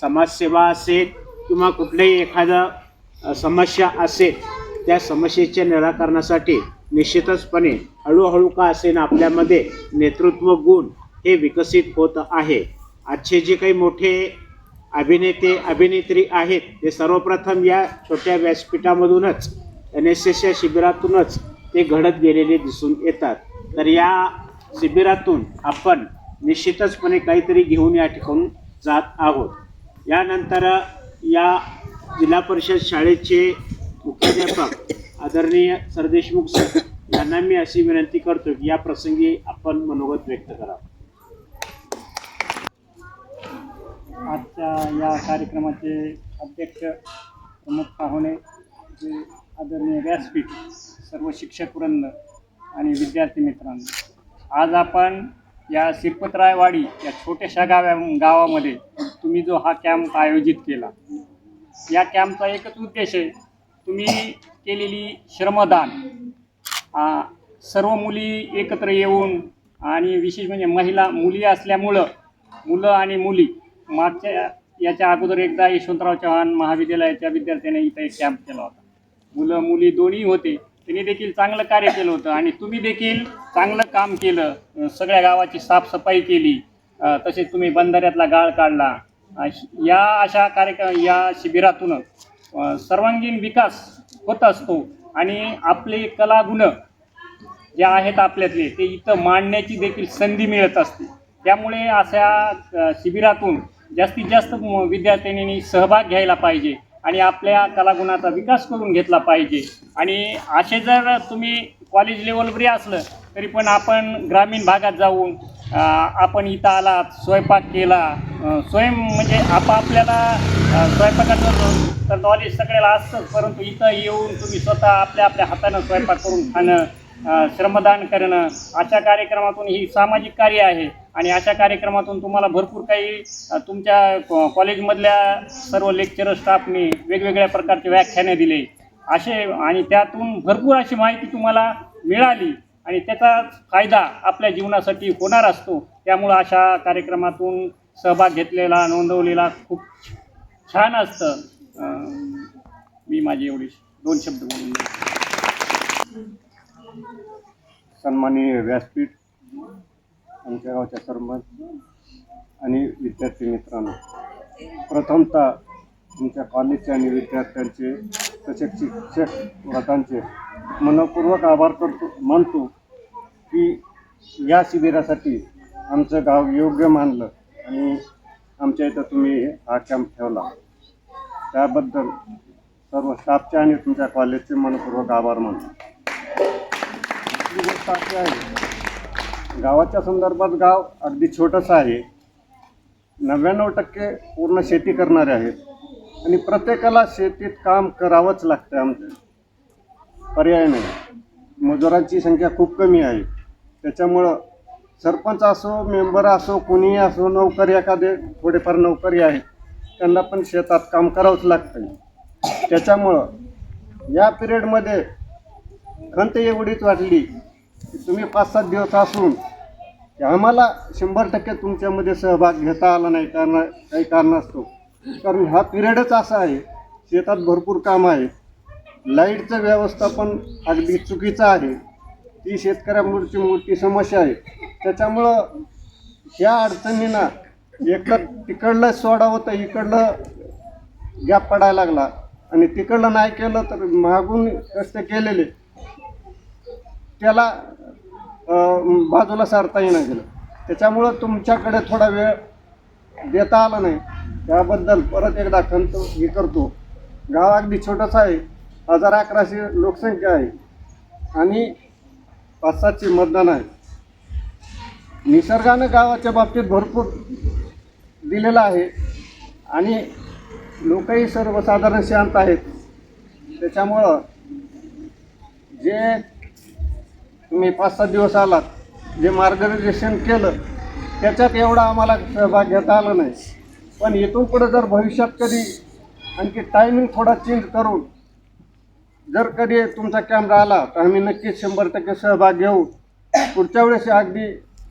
समाजसेवा असेल किंवा कुठल्याही एखादं समस्या असेल त्या समस्येच्या निराकरणासाठी निश्चितचपणे हळूहळू का असेन आपल्यामध्ये नेतृत्व गुण हे विकसित होत आहे. आजचे जे काही मोठे अभिनेते अभिनेत्री आहेत ते सर्वप्रथम या छोट्या व्यासपीठामधूनच एन एस एसच्या शिबिरातूनच ते घडत गेलेले दिसून येतात. तर या शिबिरातून आपण निश्चितचपणे काहीतरी घेऊन या ठिकाणून जात आहोत. यानंतर या जिल्हा परिषद शाळेचे मुख्याध्यापक आदरणीय सरदेशमुख सर यांना मी अशी विनंती करतो की या प्रसंगी आपण मनोगत व्यक्त करावं. आजच्या या कार्यक्रमाचे अध्यक्ष प्रमुख पाहुणे जे आदरणीय व्यासपीठ सर्व शिक्षक वृंद आणि विद्यार्थी मित्रांनो आज आपण या सिरपतरायवाडी या छोट्याशा गाव्या गावामध्ये तुम्ही जो हा कॅम्प आयोजित केला या कॅम्पचा एकच उद्देश आहे तुम्ही केलेली श्रमदान. सर्व मुली एकत्र येऊन आणि विशेष म्हणजे महिला मुली असल्यामुळं मुलं आणि मुली मागच्या याच्या अगोदर एकदा यशवंतराव चव्हाण महाविद्यालयाच्या विद्यार्थ्याने इथं एक कॅम्प केला होता. मुलं मुली दोन्ही होते त्यांनी देखील चांगलं कार्य केलं होतं आणि तुम्ही देखील चांगलं काम केलं सगळ्या गावाची साफसफाई केली तसेच तुम्ही बंधाऱ्यातला गाळ काढला या अशा कार्यक्रम या शिबिरातून सर्वांगीण विकास होत असतो आणि आपले कलागुण जे आहेत आपल्यातले ते इथं मांडण्याची देखील संधी मिळत असते. त्यामुळे अशा शिबिरातून जास्तीत जास्त विद्यार्थ्यांनी सहभाग घ्यायला पाहिजे आणि आपल्या कलागुणाचा विकास करून घेतला पाहिजे. आणि असे जर तुम्ही कॉलेज लेवलवरही असलं तरी पण आपण ग्रामीण भागात जाऊन आपण इथं आलात स्वयंपाक केला स्वयं म्हणजे आपापल्याला स्वयंपाकाचं तर नॉलेज सगळ्याला असतंच परंतु इथं येऊन तुम्ही स्वतः आपल्या आपल्या हातानं स्वयंपाक करून खाणं श्रमदान करणं अशा कार्यक्रमातून ही सामाजिक कार्य आहे. आणि अशा कार्यक्रमातून तुम्हाला भरपूर काही तुमच्या कॉ- कॉलेजमधल्या सर्व लेक्चरर स्टाफनी वेगवेगळ्या प्रकारचे व्याख्याने दिले. असे आणि त्यातून भरपूर अशी माहिती तुम्हाला मिळाली. आणि त्याचा फायदा आपल्या जीवनासाठी होणार असतो. त्यामुळं अशा कार्यक्रमातून सहभाग घेतलेला नोंदवलेला खूप छान असतं. मी माझी एवढी दोन शब्द बोलून सन्माननीय व्यासपीठ आमच्या गावच्या सरपंच आणि विद्यार्थी मित्रांनो प्रथमतः तुमच्या कॉलेजचे आणि विद्यार्थ्यांचे तसेच शिक्षक वर्गांचे मनपूर्वक आभार करतो मानतो की या शिबिरासाठी आमचं गाव योग्य मानलं. आणि आमच्या इथं तुम्ही हा कॅम्प ठेवला. त्याबद्दल सर्व स्टाफचे आणि तुमच्या कॉलेजचे मनपूर्वक आभार मानतो. दुसरी गोष्ट अशी आहे गावाच्या संदर्भात गाव अगदी छोटंसं आहे. नव्याण्णव टक्के पूर्ण शेती करणारे आहेत. आणि प्रत्येकाला शेतीत काम करावंच लागतं आमच्या पर्याय नाही. मजुरांची संख्या खूप कमी आहे. त्याच्यामुळं सरपंच असो मेंबर असो कोणीही असो नोकरी एखादे थोडेफार नोकरी आहे त्यांना पण शेतात काम करावंच लागतं त्याच्यामुळं या पिरियडमध्ये खंत एवढीच वाटली की तुम्ही पाच सात दिवस असून की आम्हाला शंभर टक्के तुमच्यामध्ये सहभाग घेता आला नाही कारण काही कारणास्तव. कारण हा पिरियडच असा आहे शेतात भरपूर काम आहे. लाईटचं व्यवस्थापन अगदी चुकीचं आहे. ती शेतकऱ्यांवरची मोठी समस्या आहे. त्याच्यामुळं ह्या अडचणींना एकतर तिकडलं सोडावं तर इकडलं गॅप पडायला लागला. आणि तिकडलं नाही केलं तर मागून कष्ट केलेले त्याला बाजूला सारता येणार गेलं. त्याच्यामुळं तुमच्याकडे थोडा वेळ देता आला नाही. त्याबद्दल परत एकदा खंत हे करतो. गाव अगदी छोटंसं आहे. हजार अकराशे लोकसंख्या आहे. आणि पाच सातशे मतदान आहे. निसर्गानं गावाच्या बाबतीत भरपूर दिलेलं आहे. आणि लोकही सर्वसाधारण शांत आहेत. त्याच्यामुळं जे तुम्ही पाच सात दिवस आलात जे मार्गदर्शन केलं त्याच्यात एवढा आम्हाला सहभाग घेता आला नाही. पण इथून पुढे जर भविष्यात कधी आणखी टायमिंग थोडा चेंज करून जर कधी तुमचा कॅमेरा आला तर आम्ही नक्कीच शंभर टक्के सहभाग घेऊ. पुढच्या वेळेस अगदी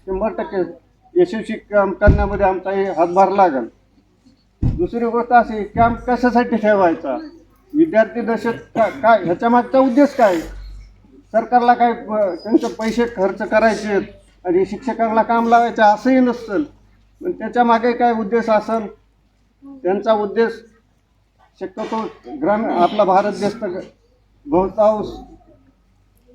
शंभर टक्के यशस्वी काम करण्यामध्ये आमचाही हातभार लागेल. दुसरी गोष्ट अशी कॅम्प कशासाठी ठेवायचा? विद्यार्थी दशेत का काय ह्याच्या मागचा उद्देश काय? सरकारला काय प- त्यांचे पैसे खर्च करायचे आणि शिक्षकांना काम लावायचं असंही नसतं. पण त्याच्यामागे काय उद्देश असेल? त्यांचा उद्देश शक्यतो ग्रामीण आपला भारत देश तर बहुतांश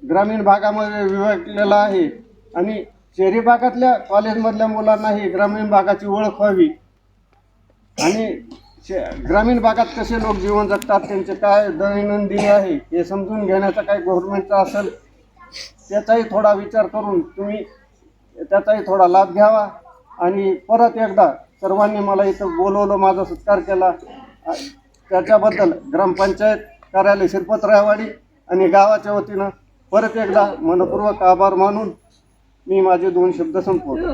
ग्रामीण भागामध्ये विभागलेला आहे. आणि शहरी भागातल्या कॉलेजमधल्या मुलांनाही ग्रामीण भागाची ओळख व्हावी. आणि श- ग्रामीण भागात कसे लोक जीवन जगतात त्यांचे काय दैनंदिनी आहे हे समजून घेण्याचा काय गव्हर्नमेंटचा असेल त्याचाही थोडा विचार करून तुम्ही त्याचाही थोडा लाभ घ्यावा. आणि परत एकदा सर्वांनी मला इथं बोलवलं माझा सत्कार केला. त्याच्याबद्दल ग्रामपंचायत कार्यालय शिरपतरायवाडी आणि गावाच्या वतीनं परत एकदा मनपूर्वक आभार मानून मी माझे दोन शब्द संपवतो.